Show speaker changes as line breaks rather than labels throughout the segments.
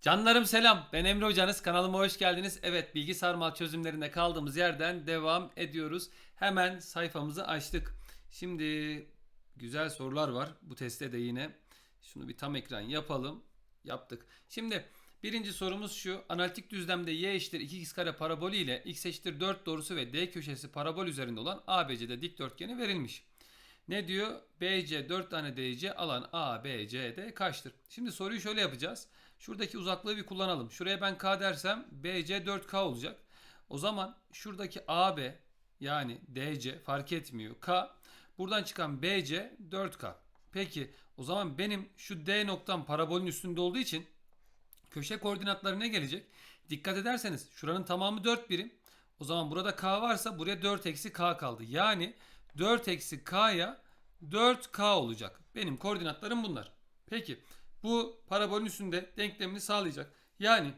Canlarım selam. Ben Emre Hocanız. Kanalıma hoş geldiniz. Evet bilgi sarmal çözümlerinde kaldığımız yerden devam ediyoruz. Hemen sayfamızı açtık. Şimdi güzel sorular var. Bu testte de yine. Şunu bir tam ekran yapalım. Yaptık. Şimdi birinci sorumuz şu. Analitik düzlemde y eşittir 2x kare parabolü ile x eşittir 4 doğrusu ve d köşesi parabol üzerinde olan ABC'de dikdörtgeni verilmiş. Ne diyor? BC 4 tane DC alan ABCD kaçtır? Şimdi soruyu şöyle yapacağız. Şuradaki uzaklığı bir kullanalım. Şuraya ben K dersem BC 4K olacak. O zaman şuradaki AB yani DC fark etmiyor. K buradan çıkan BC 4K. Peki o zaman benim şu D noktam parabolün üstünde olduğu için köşe koordinatları ne gelecek? Dikkat ederseniz şuranın tamamı 4 birim. O zaman burada K varsa buraya 4 eksi K kaldı. Yani 4 eksi K'ya 4K olacak. Benim koordinatlarım bunlar. Peki bu parabolün üstünde denklemini sağlayacak. Yani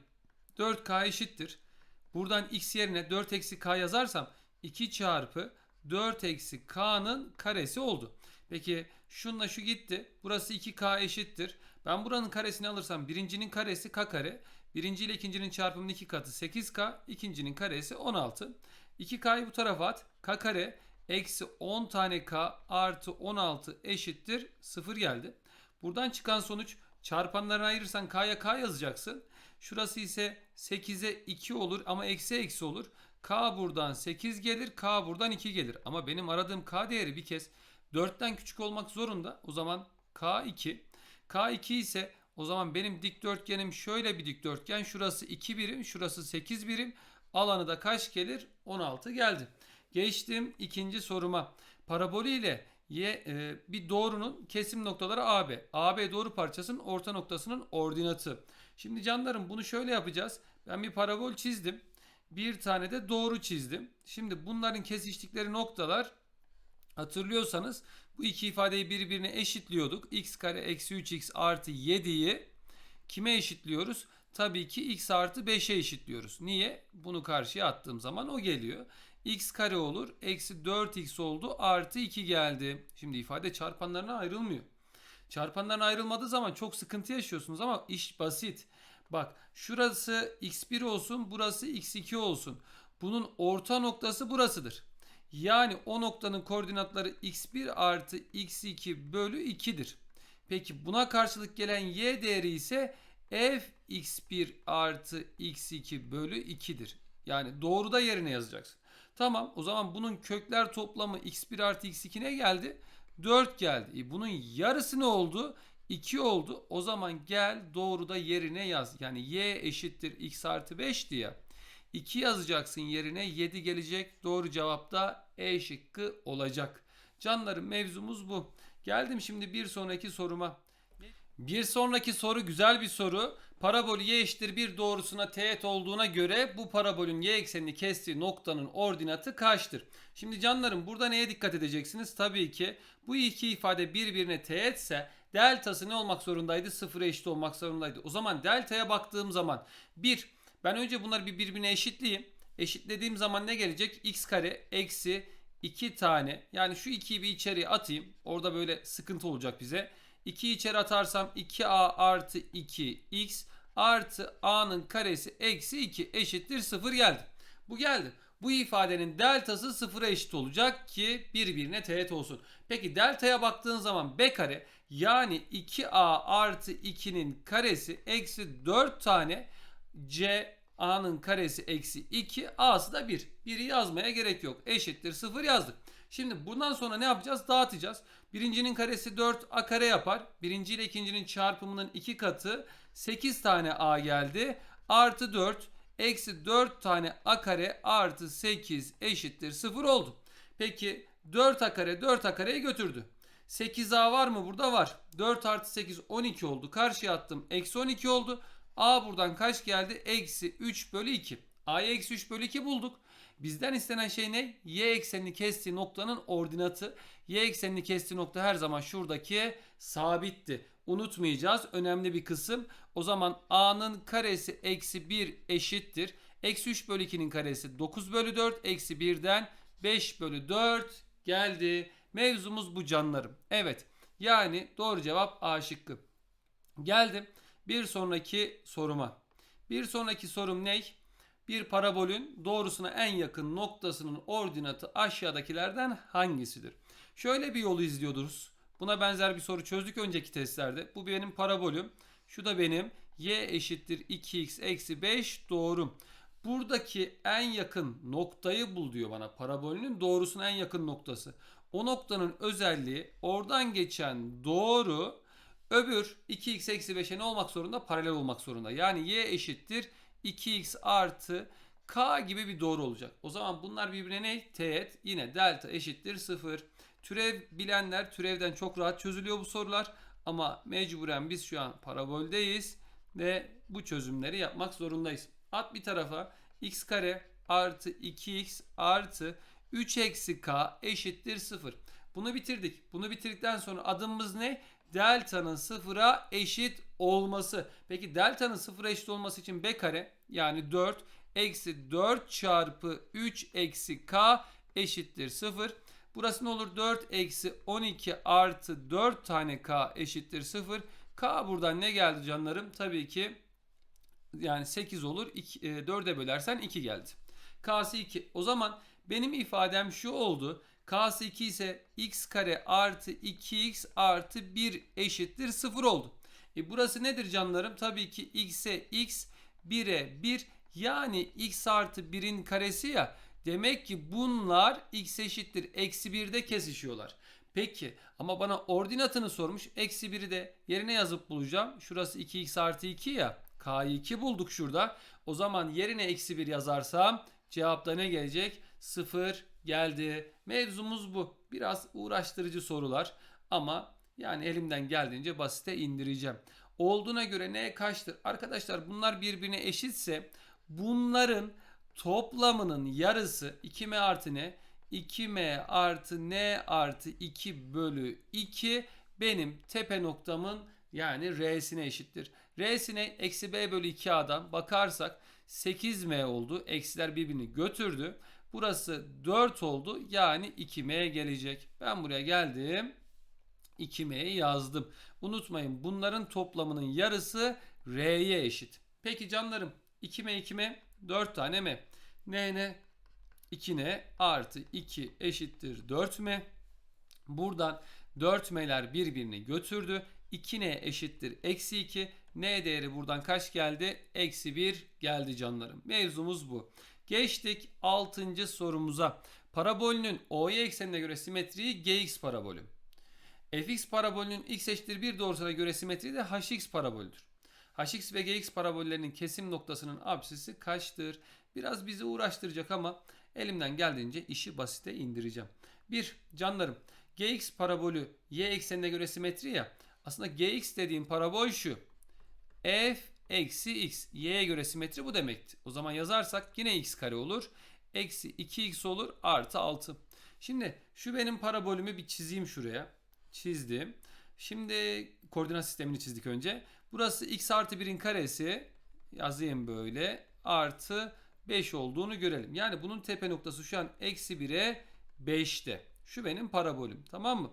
4K eşittir. Buradan x yerine 4 eksi K yazarsam 2 çarpı 4 eksi K'nın karesi oldu. Peki şunla şu gitti. Burası 2K eşittir. Ben buranın karesini alırsam birincinin karesi K kare. Birinci ile ikincinin çarpımının 2 katı 8K. ikincinin karesi 16. 2K'yı bu tarafa at. K kare eksi 10 tane K artı 16 eşittir 0 geldi. Buradan çıkan sonuç çarpanlarını ayırırsan K'ya K yazacaksın. Şurası ise 8'e 2 olur ama eksi eksi olur. K buradan 8 gelir, K buradan 2 gelir. Ama benim aradığım K değeri bir kez 4'ten küçük olmak zorunda. O zaman K2. K2 ise o zaman benim dikdörtgenim şöyle bir dikdörtgen. Şurası 2 birim, şurası 8 birim. Alanı da kaç gelir? 16 geldi. Geçtim ikinci soruma. Parabolü ile y e, bir doğrunun kesim noktaları AB. AB doğru parçasının orta noktasının ordinatı. Şimdi canlarım bunu şöyle yapacağız. Ben bir parabol çizdim. Bir tane de doğru çizdim. Şimdi bunların kesiştikleri noktalar hatırlıyorsanız bu iki ifadeyi birbirine eşitliyorduk. x kare eksi 3x artı 7'yi kime eşitliyoruz? Tabii ki x artı 5'e eşitliyoruz. Niye? Bunu karşıya attığım zaman o geliyor. X kare olur. Eksi 4x oldu. Artı 2 geldi. Şimdi ifade çarpanlarına ayrılmıyor. Çarpanlarına ayrılmadığı zaman çok sıkıntı yaşıyorsunuz ama iş basit. Bak şurası x1 olsun. Burası x2 olsun. Bunun orta noktası burasıdır. Yani o noktanın koordinatları x1 artı x2 bölü 2'dir. Peki buna karşılık gelen y değeri ise f x1 artı x2 bölü 2'dir. Yani doğruda yerine yazacaksın. Tamam o zaman bunun kökler toplamı x1 artı x2 ne geldi? 4 geldi. E bunun yarısı ne oldu? 2 oldu. O zaman gel doğruda yerine yaz. Yani y eşittir x artı 5 diye. 2 yazacaksın yerine 7 gelecek. Doğru cevap da E şıkkı olacak. Canlarım mevzumuz bu. Geldim şimdi bir sonraki soruma. Bir sonraki soru güzel bir soru. Parabol y eşittir bir doğrusuna teğet olduğuna göre bu parabolün y eksenini kestiği noktanın ordinatı kaçtır? Şimdi canlarım burada neye dikkat edeceksiniz? Tabii ki bu iki ifade birbirine teğetse deltası ne olmak zorundaydı? Sıfıra eşit olmak zorundaydı. O zaman deltaya baktığım zaman 1 ben önce bunları bir birbirine eşitleyeyim. Eşitlediğim zaman ne gelecek? x kare eksi 2 tane. Yani şu 2'yi bir içeriye atayım. Orada böyle sıkıntı olacak bize. 2'yi içeri atarsam 2a artı 2x artı a'nın karesi eksi 2 eşittir 0 geldi. Bu geldi. Bu ifadenin deltası sıfıra eşit olacak ki birbirine teğet olsun. Peki deltaya baktığın zaman b kare yani 2a artı 2'nin karesi eksi 4 tane c a'nın karesi eksi 2 a'sı da 1. 1'i yazmaya gerek yok. Eşittir 0 yazdık. Şimdi bundan sonra ne yapacağız? Dağıtacağız. Birincinin karesi 4 a kare yapar. Birinci ile ikincinin çarpımının 2 katı 8 tane a geldi. Artı 4 eksi 4 tane a kare artı 8 eşittir 0 oldu. Peki 4 a kare 4 a kareyi götürdü. 8a var mı? Burada var. 4 artı 8 12 oldu. Karşıya attım. Eksi 12 oldu. A buradan kaç geldi? Eksi 3 bölü 2. A'yı eksi 3 bölü 2 bulduk. Bizden istenen şey ne? Y eksenini kestiği noktanın ordinatı. Y eksenini kestiği nokta her zaman şuradaki sabitti. Unutmayacağız. Önemli bir kısım. O zaman A'nın karesi eksi 1 eşittir. Eksi 3 bölü 2'nin karesi 9 bölü 4. Eksi 1'den 5 bölü 4 geldi. Mevzumuz bu canlarım. Evet. Yani doğru cevap A şıkkı. Geldim. Bir sonraki soruma. Bir sonraki sorum ne? Bir parabolün doğrusuna en yakın noktasının ordinatı aşağıdakilerden hangisidir? Şöyle bir yolu izliyordunuz. Buna benzer bir soru çözdük önceki testlerde. Bu benim parabolüm. Şu da benim y eşittir 2x eksi 5 doğru. Buradaki en yakın noktayı bul diyor bana. Parabolünün doğrusuna en yakın noktası. O noktanın özelliği oradan geçen doğru öbür 2x eksi 5'e ne olmak zorunda? Paralel olmak zorunda. Yani y eşittir 2x artı k gibi bir doğru olacak. O zaman bunlar birbirine ne? Teğet. Yine delta eşittir 0. Türev bilenler türevden çok rahat çözülüyor bu sorular. Ama mecburen biz şu an paraboldeyiz ve bu çözümleri yapmak zorundayız. At bir tarafa x kare artı 2x artı 3 eksi k eşittir 0. Bunu bitirdik. Bunu bitirdikten sonra adımımız ne? Delta'nın sıfıra eşit olması. Peki delta'nın sıfıra eşit olması için b kare yani 4 eksi 4 çarpı 3 eksi k eşittir 0. Burası ne olur? 4 eksi 12 artı 4 tane k eşittir 0. K buradan ne geldi canlarım? Tabii ki yani 8 olur. 2, 4'e bölersen 2 geldi. K'sı 2. O zaman benim ifadem şu oldu. K'sı 2 ise x kare artı 2x artı 1 eşittir 0 oldu. E burası nedir canlarım? Tabii ki x'e x 1'e 1 yani x artı 1'in karesi ya. Demek ki bunlar x eşittir eksi 1'de kesişiyorlar. Peki ama bana ordinatını sormuş. Eksi 1'i de yerine yazıp bulacağım. Şurası 2x artı 2 ya. K'yı 2 bulduk şurada. O zaman yerine eksi 1 yazarsam cevapta ne gelecek? 0 geldi. Mevzumuz bu. Biraz uğraştırıcı sorular ama yani elimden geldiğince basite indireceğim. Olduğuna göre ne kaçtır? Arkadaşlar bunlar birbirine eşitse bunların toplamının yarısı 2m artı ne? 2m artı n artı 2 bölü 2 benim tepe noktamın yani r'sine eşittir. R'sine eksi b bölü 2a'dan bakarsak 8m oldu. Eksiler birbirini götürdü. Burası 4 oldu. Yani 2m gelecek. Ben buraya geldim. 2m'yi yazdım. Unutmayın bunların toplamının yarısı r'ye eşit. Peki canlarım 2m 2m 4 tane m. n ne? 2n artı 2 eşittir 4m. Buradan 4m'ler birbirini götürdü. 2n eşittir eksi 2. n değeri buradan kaç geldi? Eksi 1 geldi canlarım. Mevzumuz bu. Geçtik 6. sorumuza. Parabolünün OY eksenine göre simetriği GX parabolü. Fx parabolünün x eşittir 1 doğrusuna göre simetriği de hx parabolüdür. hx ve gx parabollerinin kesim noktasının absisi kaçtır? Biraz bizi uğraştıracak ama elimden geldiğince işi basite indireceğim. 1. Canlarım gx parabolü y eksenine göre simetri ya. Aslında gx dediğim parabol şu. f eksi x. y'ye göre simetri bu demekti. O zaman yazarsak yine x kare olur. Eksi 2x olur artı 6. Şimdi şu benim parabolümü bir çizeyim şuraya. Çizdim. Şimdi koordinat sistemini çizdik önce. Burası x artı 1'in karesi. Yazayım böyle. Artı 5 olduğunu görelim. Yani bunun tepe noktası şu an eksi 1'e 5'te. Şu benim parabolüm. Tamam mı?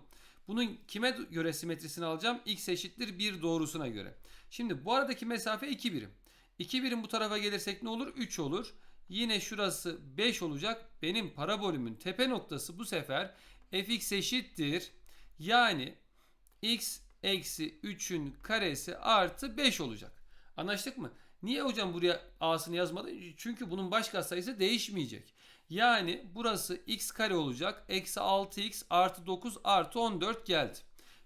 Bunun kime göre simetrisini alacağım? X eşittir 1 doğrusuna göre. Şimdi bu aradaki mesafe 2 birim. 2 birim bu tarafa gelirsek ne olur? 3 olur. Yine şurası 5 olacak. Benim parabolümün tepe noktası bu sefer fx eşittir. Yani x eksi 3'ün karesi artı 5 olacak. Anlaştık mı? Niye hocam buraya a'sını yazmadı? Çünkü bunun baş katsayısı değişmeyecek. Yani burası x kare olacak. Eksi 6x artı 9 artı 14 geldi.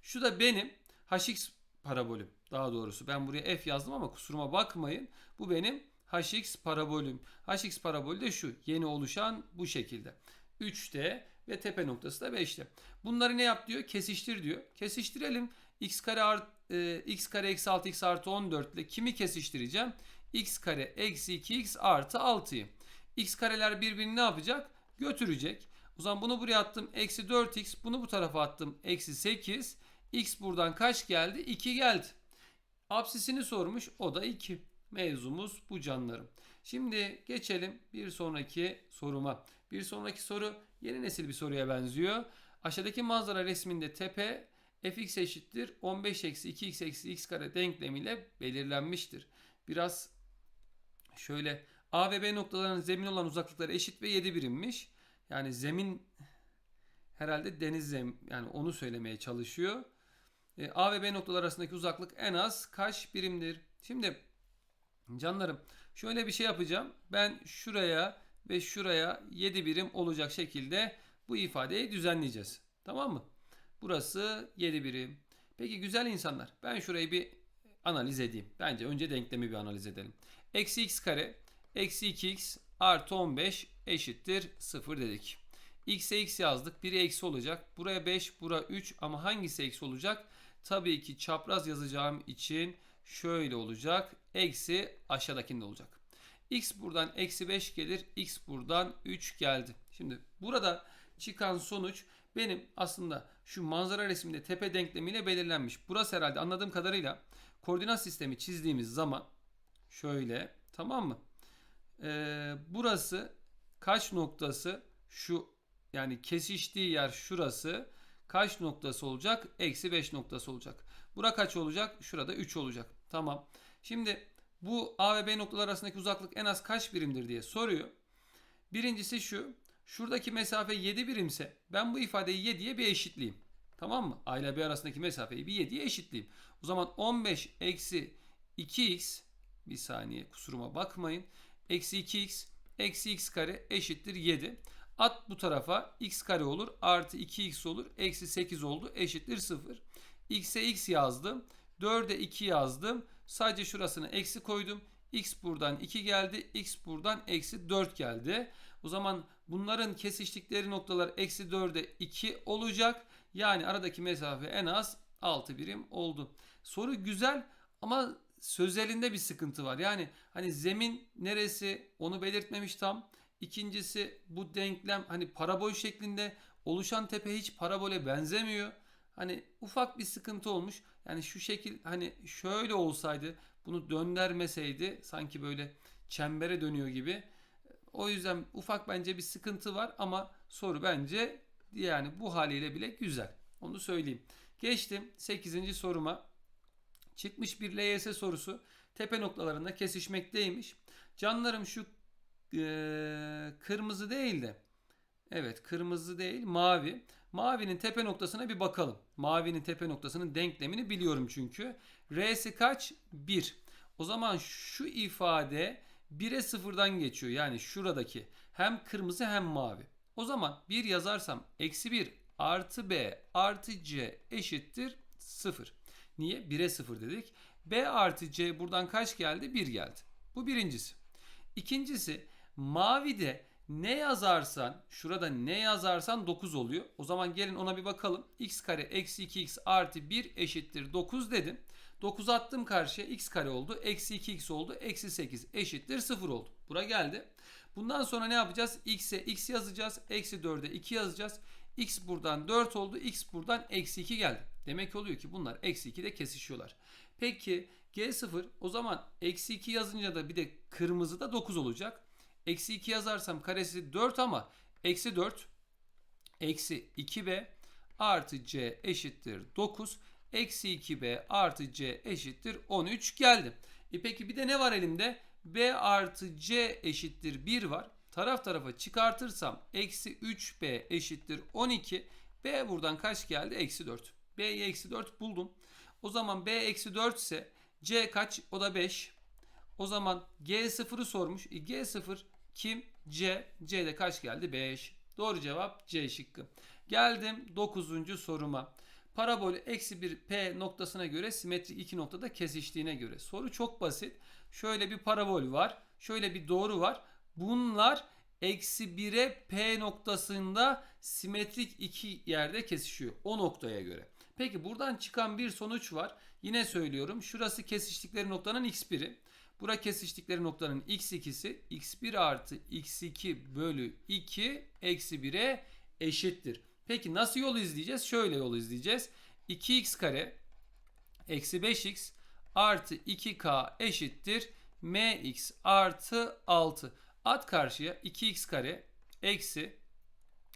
Şu da benim hx parabolüm. Daha doğrusu ben buraya f yazdım ama kusuruma bakmayın. Bu benim hx parabolüm. hx parabolü de şu. Yeni oluşan bu şekilde. 3'te ve tepe noktası da 5'te. Bunları ne yap diyor? Kesiştir diyor. Kesiştirelim. x kare art, e, x kare eksi 6x artı 14 ile kimi kesiştireceğim? x kare eksi 2x artı 6'yı. x kareler birbirini ne yapacak? Götürecek. O zaman bunu buraya attım. Eksi 4x. Bunu bu tarafa attım. Eksi 8. x buradan kaç geldi? 2 geldi. Apsisini sormuş. O da 2. Mevzumuz bu canlarım. Şimdi geçelim bir sonraki soruma. Bir sonraki soru yeni nesil bir soruya benziyor. Aşağıdaki manzara resminde tepe fx eşittir 15 eksi 2x eksi x kare denklemiyle belirlenmiştir. Biraz şöyle A ve B noktalarının zemin olan uzaklıkları eşit ve 7 birimmiş. Yani zemin herhalde deniz zem yani onu söylemeye çalışıyor. E, A ve B noktalar arasındaki uzaklık en az kaç birimdir? Şimdi canlarım şöyle bir şey yapacağım. Ben şuraya ve şuraya 7 birim olacak şekilde bu ifadeyi düzenleyeceğiz. Tamam mı? Burası 7 birim. Peki güzel insanlar ben şurayı bir analiz edeyim. Bence önce denklemi bir analiz edelim. Eksi x kare eksi 2x artı 15 eşittir 0 dedik. x'e x yazdık. Biri eksi olacak. Buraya 5, bura 3 ama hangisi eksi olacak? Tabii ki çapraz yazacağım için şöyle olacak. Eksi aşağıdakinde olacak. X buradan eksi 5 gelir. x buradan 3 geldi. Şimdi burada çıkan sonuç benim aslında şu manzara resminde tepe denklemiyle belirlenmiş. Burası herhalde anladığım kadarıyla koordinat sistemi çizdiğimiz zaman şöyle tamam mı? Ee, burası kaç noktası şu yani kesiştiği yer şurası kaç noktası olacak? Eksi 5 noktası olacak. Bura kaç olacak? Şurada 3 olacak. Tamam. Şimdi bu A ve B noktalar arasındaki uzaklık en az kaç birimdir diye soruyor. Birincisi şu. Şuradaki mesafe 7 birimse ben bu ifadeyi 7'ye bir eşitleyeyim. Tamam mı? A ile B arasındaki mesafeyi bir 7'ye eşitleyeyim. O zaman 15 eksi 2x bir saniye kusuruma bakmayın. Eksi 2x eksi x kare eşittir 7. At bu tarafa x kare olur artı 2x olur. Eksi 8 oldu eşittir 0. x'e x yazdım. 4'e 2 yazdım. Sadece şurasını eksi koydum. x buradan 2 geldi. x buradan eksi 4 geldi. O zaman bunların kesiştikleri noktalar eksi 4'e 2 olacak. Yani aradaki mesafe en az 6 birim oldu. Soru güzel ama sözelinde bir sıkıntı var. Yani hani zemin neresi onu belirtmemiş tam. İkincisi bu denklem hani parabol şeklinde oluşan tepe hiç parabole benzemiyor. Hani ufak bir sıkıntı olmuş. Yani şu şekil hani şöyle olsaydı bunu döndürmeseydi sanki böyle çembere dönüyor gibi. O yüzden ufak bence bir sıkıntı var ama soru bence yani bu haliyle bile güzel. Onu söyleyeyim. Geçtim 8. soruma. Çıkmış bir LYS sorusu tepe noktalarında kesişmekteymiş. Canlarım şu e, kırmızı değil de evet kırmızı değil mavi. Mavinin tepe noktasına bir bakalım. Mavinin tepe noktasının denklemini biliyorum çünkü. R'si kaç? 1. O zaman şu ifade 1'e 0'dan geçiyor. Yani şuradaki hem kırmızı hem mavi. O zaman 1 yazarsam eksi 1 artı B artı C eşittir 0. Niye? 1'e 0 dedik. B artı C buradan kaç geldi? 1 geldi. Bu birincisi. İkincisi mavide ne yazarsan şurada ne yazarsan 9 oluyor. O zaman gelin ona bir bakalım. x kare eksi 2x artı 1 eşittir 9 dedim. 9 attım karşıya x kare oldu. Eksi 2x oldu. Eksi 8 eşittir 0 oldu. Bura geldi. Bundan sonra ne yapacağız? x'e x yazacağız. Eksi 4'e 2 yazacağız. x buradan 4 oldu. x buradan eksi 2 geldi. Demek oluyor ki bunlar eksi 2'de kesişiyorlar. Peki G0 o zaman eksi 2 yazınca da bir de kırmızıda 9 olacak. Eksi 2 yazarsam karesi 4 ama eksi 4 eksi 2b artı c eşittir 9. Eksi 2b artı c eşittir 13 geldi. E peki bir de ne var elimde? b artı c eşittir 1 var. Taraf tarafa çıkartırsam eksi 3b eşittir 12. b buradan kaç geldi? Eksi 4. b'yi eksi 4 buldum. O zaman b eksi 4 ise c kaç? O da 5. O zaman G0'ı sormuş. E G0 kim? C. C'de kaç geldi? 5. Doğru cevap C şıkkı. Geldim 9. soruma. Parabol eksi bir P noktasına göre simetrik iki noktada kesiştiğine göre. Soru çok basit. Şöyle bir parabol var. Şöyle bir doğru var. Bunlar eksi 1'e P noktasında simetrik iki yerde kesişiyor. O noktaya göre. Peki buradan çıkan bir sonuç var. Yine söylüyorum. Şurası kesiştikleri noktanın x1'i. Bura kesiştikleri noktanın x2'si x1 artı x2 bölü 2 eksi 1'e eşittir. Peki nasıl yol izleyeceğiz? Şöyle yol izleyeceğiz. 2x kare eksi 5x artı 2k eşittir mx artı 6. At karşıya 2x kare eksi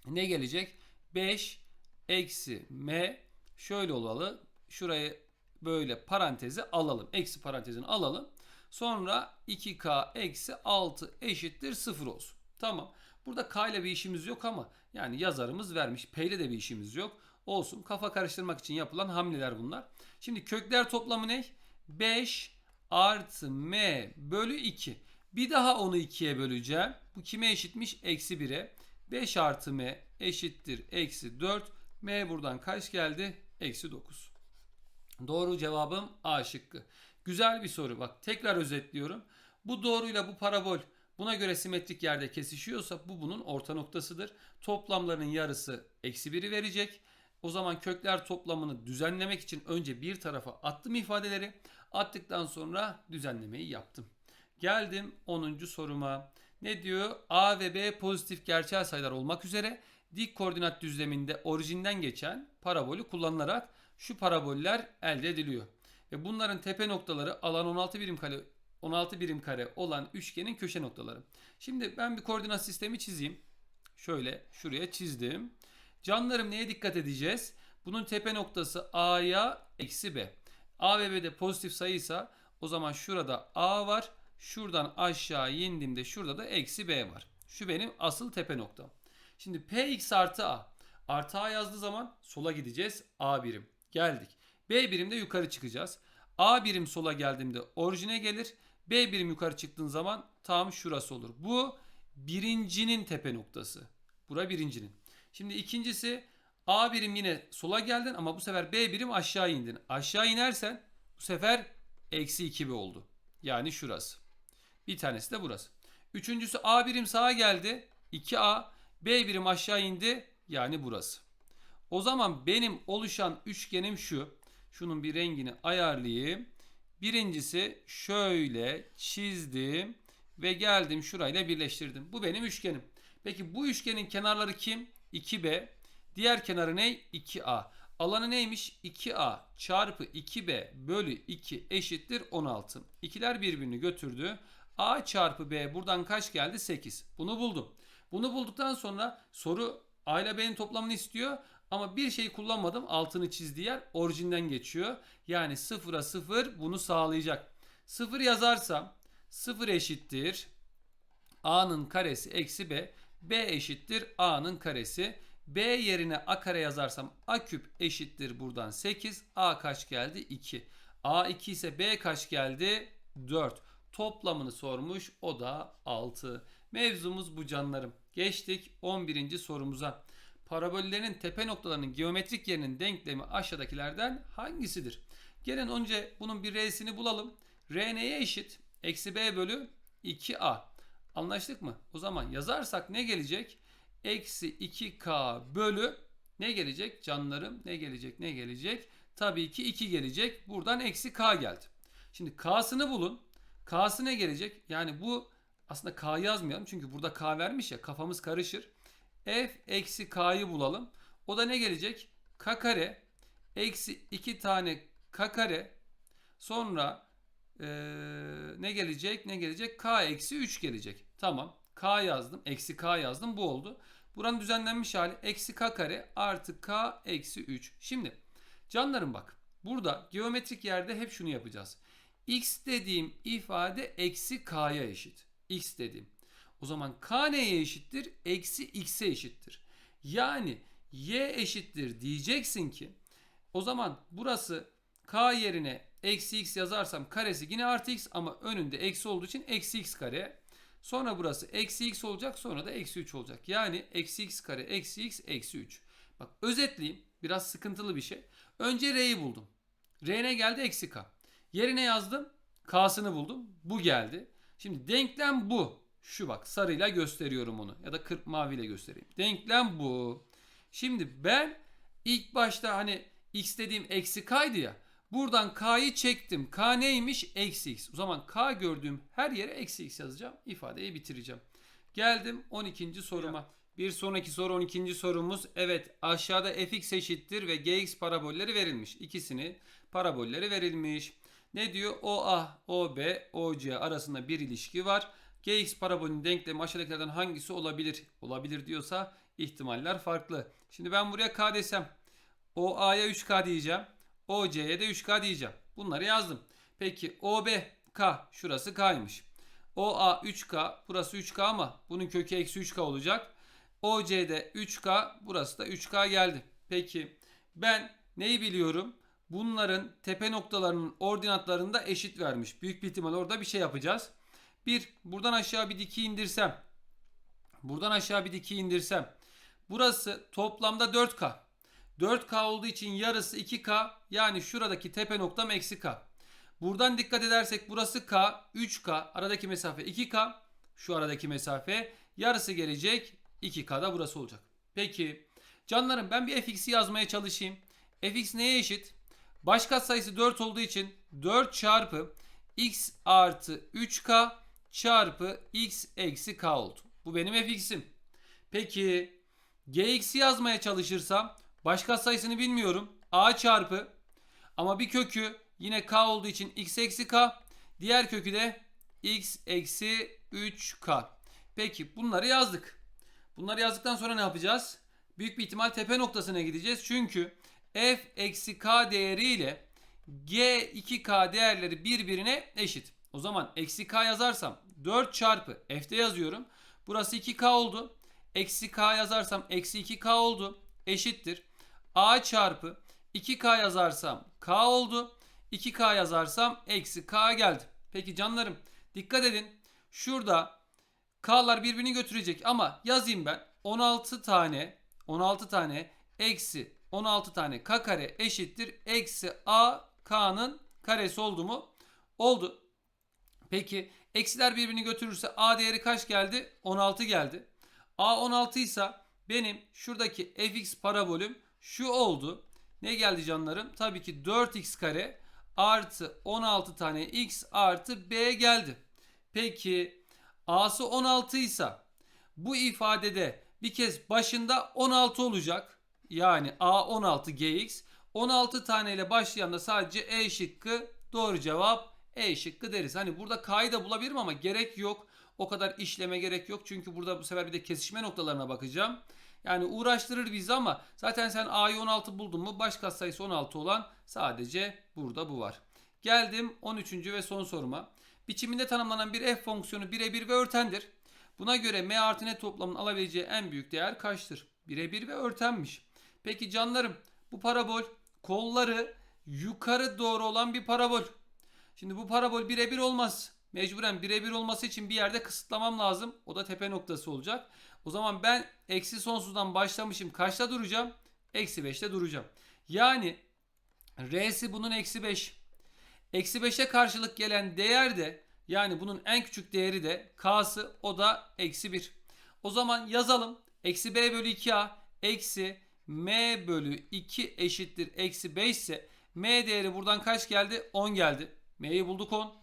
ne gelecek? 5 eksi m şöyle olalı. Şurayı böyle parantezi alalım. Eksi parantezini alalım. Sonra 2k eksi 6 eşittir 0 olsun. Tamam. Burada k ile bir işimiz yok ama yani yazarımız vermiş. P ile de bir işimiz yok. Olsun. Kafa karıştırmak için yapılan hamleler bunlar. Şimdi kökler toplamı ne? 5 artı m bölü 2. Bir daha onu 2'ye böleceğim. Bu kime eşitmiş? Eksi 1'e. 5 artı m eşittir eksi 4. m buradan kaç geldi? Eksi 9. Doğru cevabım A şıkkı. Güzel bir soru bak. Tekrar özetliyorum. Bu doğruyla bu parabol buna göre simetrik yerde kesişiyorsa bu bunun orta noktasıdır. Toplamlarının yarısı eksi 1'i verecek. O zaman kökler toplamını düzenlemek için önce bir tarafa attım ifadeleri. Attıktan sonra düzenlemeyi yaptım. Geldim 10. soruma. Ne diyor? A ve B pozitif gerçel sayılar olmak üzere dik koordinat düzleminde orijinden geçen parabolü kullanılarak şu paraboller elde ediliyor. Ve bunların tepe noktaları alan 16 birim kare 16 birim kare olan üçgenin köşe noktaları. Şimdi ben bir koordinat sistemi çizeyim. Şöyle şuraya çizdim. Canlarım neye dikkat edeceğiz? Bunun tepe noktası A'ya eksi B. A ve B de pozitif sayıysa o zaman şurada A var. Şuradan aşağı indiğimde şurada da eksi B var. Şu benim asıl tepe noktam. Şimdi Px artı A. Artı A yazdığı zaman sola gideceğiz. A birim. Geldik. B birimde yukarı çıkacağız. A birim sola geldiğimde orijine gelir. B birim yukarı çıktığın zaman tam şurası olur. Bu birincinin tepe noktası. Bura birincinin. Şimdi ikincisi A birim yine sola geldin ama bu sefer B birim aşağı indin. Aşağı inersen bu sefer eksi 2B oldu. Yani şurası. Bir tanesi de burası. Üçüncüsü A birim sağa geldi. 2A. B birim aşağı indi. Yani burası. O zaman benim oluşan üçgenim şu. Şunun bir rengini ayarlayayım. Birincisi şöyle çizdim ve geldim şurayla birleştirdim. Bu benim üçgenim. Peki bu üçgenin kenarları kim? 2B. Diğer kenarı ne? 2A. Alanı neymiş? 2A çarpı 2B bölü 2 eşittir 16. İkiler birbirini götürdü. A çarpı B buradan kaç geldi? 8. Bunu buldum. Bunu bulduktan sonra soru A ile B'nin toplamını istiyor. Ama bir şey kullanmadım. Altını çizdiği yer orijinden geçiyor. Yani sıfıra sıfır bunu sağlayacak. Sıfır yazarsam sıfır eşittir. A'nın karesi eksi B. B eşittir A'nın karesi. B yerine A kare yazarsam A küp eşittir buradan 8. A kaç geldi? 2. A 2 ise B kaç geldi? 4. Toplamını sormuş. O da 6. Mevzumuz bu canlarım. Geçtik 11. sorumuza. Parabollerin tepe noktalarının geometrik yerinin denklemi aşağıdakilerden hangisidir? Gelin önce bunun bir R'sini bulalım. R neye eşit? Eksi B bölü 2A. Anlaştık mı? O zaman yazarsak ne gelecek? Eksi 2K bölü ne gelecek? Canlarım ne gelecek? Ne gelecek? Tabii ki 2 gelecek. Buradan eksi K geldi. Şimdi K'sını bulun. K'sı ne gelecek? Yani bu aslında K yazmayalım. Çünkü burada K vermiş ya kafamız karışır. F eksi K'yı bulalım. O da ne gelecek? K kare eksi 2 tane K kare sonra ee, ne gelecek? Ne gelecek? K eksi 3 gelecek. Tamam. K yazdım. Eksi K yazdım. Bu oldu. Buranın düzenlenmiş hali eksi K kare artı K eksi 3. Şimdi canlarım bak. Burada geometrik yerde hep şunu yapacağız. X dediğim ifade eksi K'ya eşit. X dediğim. O zaman K neye eşittir? Eksi X'e eşittir. Yani Y eşittir diyeceksin ki o zaman burası K yerine eksi X yazarsam karesi yine artı X ama önünde eksi olduğu için eksi X kare. Sonra burası eksi X olacak sonra da eksi 3 olacak. Yani eksi X kare eksi X eksi 3. Bak özetleyeyim biraz sıkıntılı bir şey. Önce R'yi buldum. R ne geldi? Eksi K. Yerine yazdım. K'sını buldum. Bu geldi. Şimdi denklem bu. Şu bak sarıyla gösteriyorum onu. Ya da kırp maviyle göstereyim. Denklem bu. Şimdi ben ilk başta hani x dediğim eksi k'ydı ya. Buradan k'yı çektim. K neymiş? Eksi x. O zaman k gördüğüm her yere eksi x yazacağım. İfadeyi bitireceğim. Geldim 12. soruma. Bir sonraki soru 12. sorumuz. Evet aşağıda fx eşittir ve gx parabolleri verilmiş. İkisini parabolleri verilmiş. Ne diyor? OA, OB, OC arasında bir ilişki var. Gx parabolünün denklemi aşağıdakilerden hangisi olabilir? Olabilir diyorsa ihtimaller farklı. Şimdi ben buraya k desem OA'ya 3K diyeceğim. OC'ye de 3K diyeceğim. Bunları yazdım. Peki OB K şurası K'ymış. OA 3K burası 3K ama bunun kökü eksi 3K olacak. OC'de 3K burası da 3K geldi. Peki ben neyi biliyorum? Bunların tepe noktalarının ordinatlarını da eşit vermiş. Büyük bir ihtimal orada bir şey yapacağız. Bir buradan aşağı bir diki indirsem. Buradan aşağı bir diki indirsem. Burası toplamda 4K. 4K olduğu için yarısı 2K. Yani şuradaki tepe noktam eksi K. Buradan dikkat edersek burası K, 3K. Aradaki mesafe 2K. Şu aradaki mesafe yarısı gelecek. 2K da burası olacak. Peki canlarım ben bir fx'i yazmaya çalışayım. fx neye eşit? Baş katsayısı 4 olduğu için 4 çarpı x artı 3k çarpı x eksi k oldu. Bu benim fx'im. Peki gx'i yazmaya çalışırsam baş katsayısını bilmiyorum. a çarpı ama bir kökü yine k olduğu için x eksi k. Diğer kökü de x eksi 3k. Peki bunları yazdık. Bunları yazdıktan sonra ne yapacağız? Büyük bir ihtimal tepe noktasına gideceğiz. Çünkü f eksi k değeri ile g 2k değerleri birbirine eşit. O zaman eksi k yazarsam 4 çarpı f'de yazıyorum. Burası 2k oldu. Eksi k yazarsam eksi 2k oldu. Eşittir. a çarpı 2k yazarsam k oldu. 2k yazarsam eksi k geldi. Peki canlarım dikkat edin. Şurada k'lar birbirini götürecek ama yazayım ben. 16 tane 16 tane eksi 16 tane k kare eşittir. Eksi a k'nın karesi oldu mu? Oldu. Peki eksiler birbirini götürürse a değeri kaç geldi? 16 geldi. a 16 ise benim şuradaki fx parabolüm şu oldu. Ne geldi canlarım? Tabii ki 4x kare artı 16 tane x artı b geldi. Peki a'sı 16 ise bu ifadede bir kez başında 16 olacak. Yani a 16 gx 16 tane ile başlayan da sadece e şıkkı doğru cevap e şıkkı deriz. Hani burada k'yı da bulabilirim ama gerek yok. O kadar işleme gerek yok. Çünkü burada bu sefer bir de kesişme noktalarına bakacağım. Yani uğraştırır bizi ama zaten sen a'yı 16 buldun mu baş katsayısı 16 olan sadece burada bu var. Geldim 13. ve son soruma. Biçiminde tanımlanan bir f fonksiyonu birebir ve örtendir. Buna göre m artı n toplamının alabileceği en büyük değer kaçtır? Birebir ve örtenmiş. Peki canlarım bu parabol kolları yukarı doğru olan bir parabol. Şimdi bu parabol birebir olmaz. Mecburen birebir olması için bir yerde kısıtlamam lazım. O da tepe noktası olacak. O zaman ben eksi sonsuzdan başlamışım. Kaçta duracağım? Eksi 5'te duracağım. Yani R'si bunun eksi 5. Eksi 5'e karşılık gelen değer de yani bunun en küçük değeri de K'sı o da eksi 1. O zaman yazalım. Eksi B bölü 2A eksi M bölü 2 eşittir eksi 5 ise M değeri buradan kaç geldi? 10 geldi. M'yi bulduk 10.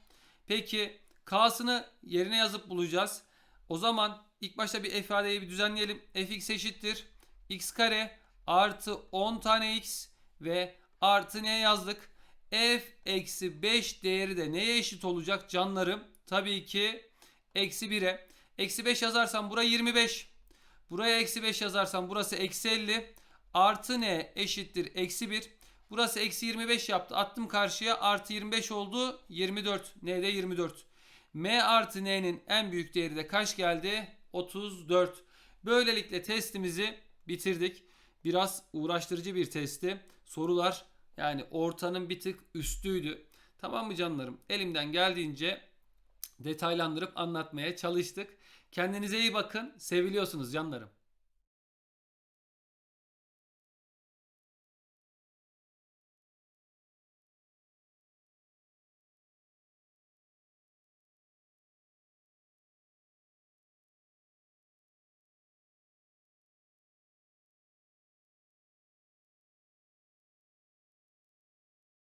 Peki K'sını yerine yazıp bulacağız. O zaman ilk başta bir ifadeyi bir düzenleyelim. fx eşittir. x kare artı 10 tane x ve artı ne yazdık? f eksi 5 değeri de neye eşit olacak canlarım? Tabii ki eksi 1'e. Eksi 5 yazarsam buraya 25. Buraya eksi 5 yazarsam burası eksi 50. Artı ne eşittir eksi 1. Burası eksi 25 yaptı. Attım karşıya artı 25 oldu. 24. N'de 24. M artı N'nin en büyük değeri de kaç geldi? 34. Böylelikle testimizi bitirdik. Biraz uğraştırıcı bir testti. Sorular yani ortanın bir tık üstüydü. Tamam mı canlarım? Elimden geldiğince detaylandırıp anlatmaya çalıştık. Kendinize iyi bakın. Seviliyorsunuz canlarım.